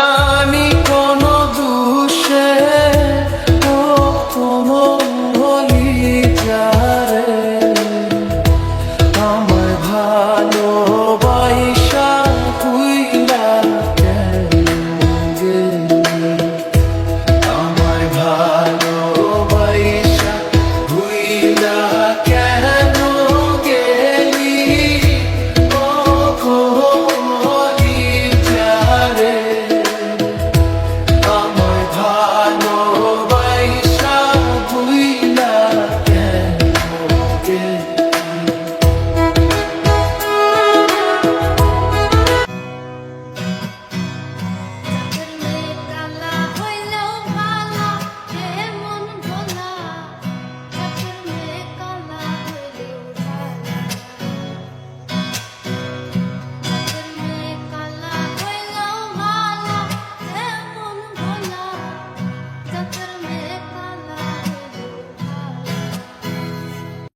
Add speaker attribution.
Speaker 1: আমি কোনো yeah.